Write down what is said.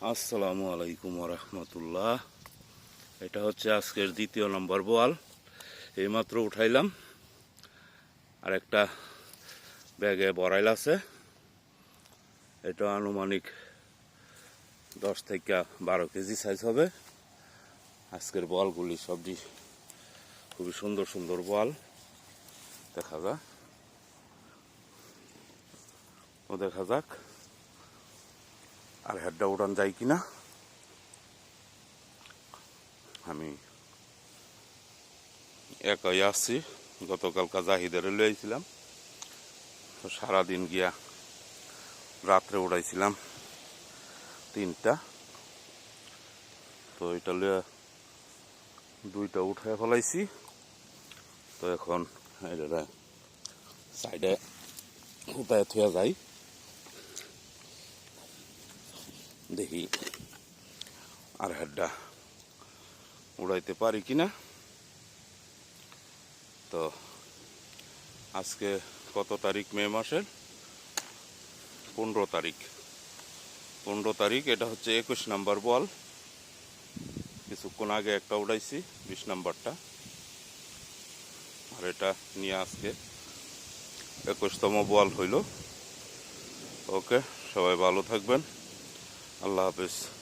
আসসালামু আলাইকুম রহমতুল্লাহ। এটা হচ্ছে আজকের দ্বিতীয় নম্বর বল। এইমাত্র উঠাইলাম। আর একটা ব্যাগে বড়াইল আছে। এটা আনুমানিক দশ থেকে বারো কেজি সাইজ হবে। আজকের বলগুলি সবটি খুবই সুন্দর সুন্দর বল। দেখা যাক। ও দেখা যাক। আর হেডটা উড়ান যায় কিনা আমি একাই আসছি গতকালকা জাহিদারে লইছিলাম তো সারাদিন গিয়া রাত্রে উড়াইছিলাম তিনটা। তো এটা লিয়ে দুইটা উঠায় ফেলাইছি। তো এখন এটা সাইডে উঠায় থুয়া যায় দেখি আর হেডটা উড়াইতে পারি কিনা? তো আজকে কত তারিখ মে মাসের? পনেরো তারিখ। পনেরো তারিখ, এটা হচ্ছে একুশ নাম্বার বল। কিছুক্ষণ আগে একটা উড়াইছি, বিশ নাম্বারটা। আর এটা নিয়ে আজকে একুশতম বল হইল। ওকে, সবাই ভালো থাকবেন। আল্লাহ হাফিজ।